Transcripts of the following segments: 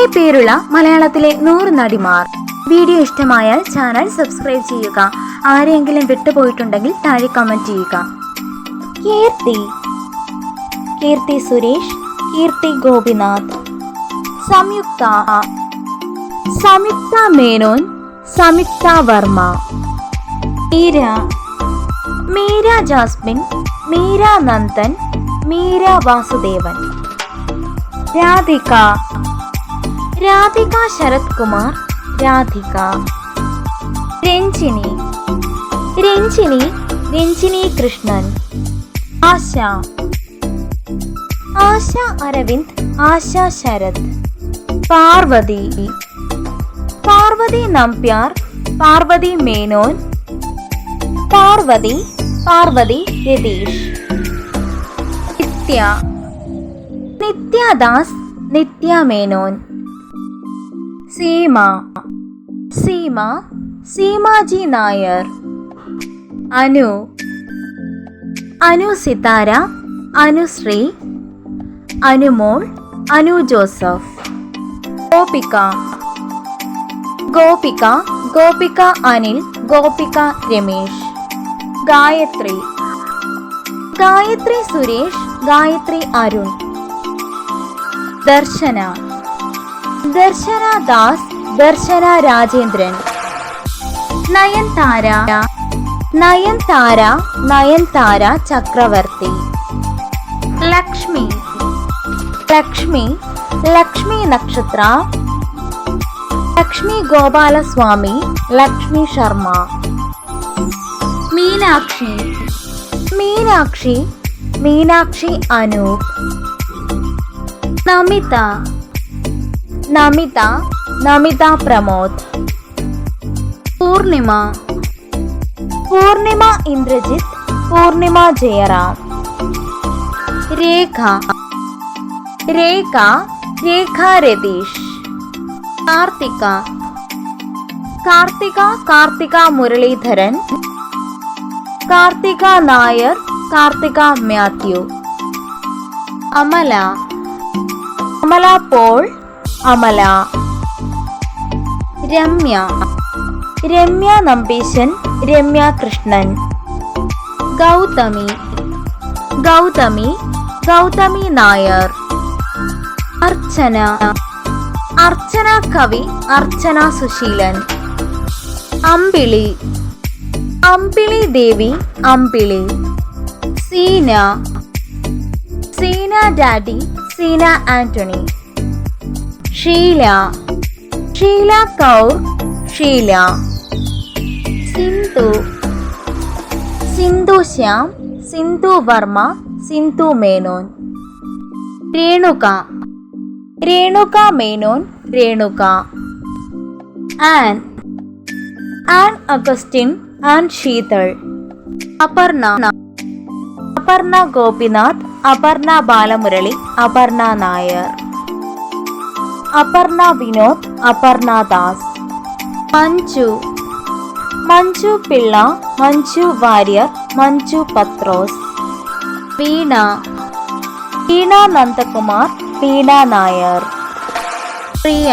കുറെ പേരുള്ള മലയാളത്തിലെ നൂറ് നടിമാർ വീഡിയോ ഇഷ്ടമായാൽ ചാനൽ സബ്സ്ക്രൈബ് ചെയ്യുക ആരെങ്കിലും വിട്ടുപോയിട്ടുണ്ടെങ്കിൽ താഴെ കമന്റ് ചെയ്യുക കീർത്തി കീർത്തി സുരേഷ് കീർത്തി ഗോപിനാഥ് സംയുക്ത Samyuktha Menon Samyuktha Varma Meera Meera Jasmine Meera Nandan Meera Vasudevan Radhika Radhika Sarath Kumar Radhika Ranjini Ranjini Ranjini Krishnan Asha Asha Aravind Asha Sarath Parvathy Parvathy Nambiar Parvathy Menon Parvathy Parvathy Ratheesh Nithya Nithyadas Nithya Menon Seema Seema Seemaji Nair Anu Anu Sithara Anusree Anumol Anu Joseph Gopika Gopika Gopika Anil Gopika Ramesh Gayathri Gayathri Suresh Gayathri Arun Darshana Darshana Das Darshana Rajendran Nayanthara Nayanthara Nayanthara Chakravarthy Lakshmi Lakshmi Lakshmi Nakshatra Lakshmi Gopalaswamy Lakshmi Sharma Meenakshi Meenakshi Meenakshi Anoop Namitha Namitha Namitha Pramod Poornima Poornima Indrajith Poornima Jayaram Rekha Rekha Rekha Ratheesh Karthika Karthika Karthika Muraleedharan Karthika Nair Karthika Mathew Amala Amala Paul Amala Ramya Ramya Nambeesan Ramya Krishnan Gauthami Gauthami Gauthami Nair Archana Archana Kavi Archana Suseelan Ambili Ambili Devi Ambili Seena Seena daddy Seena Antony Sheela Sheela Kaur Sheela Sindhu Sindhu Shyam Sindhu Varma Sindhu Menon Renuka Renuka Menon Renuka Ann Ann Augustine Ann Sheethal Aparna Aparna Gopinath Aparna Balamurali Aparna Nair Aparna Vinod Aparna Das Manju Manju Pillai Manju Warrier Manju Pathrose Veena Veena Nandakumar Veena Nair Priya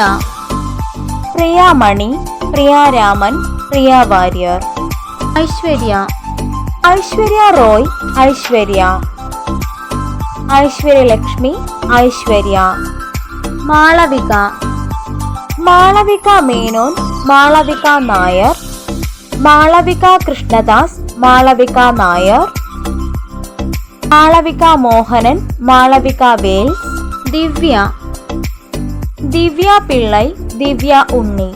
Priya Mani Priya Raman Priya Warrier Aishwarya Aishwarya Roy Aishwarya Aishwarya Lakshmi Aishwarya Malavika Malavika Menon Malavika Nair Malavika Krishnadas Malavika Nair Malavika Mohanan Malavika Vel Divya Divya Pillai Divya ഉണ്ണി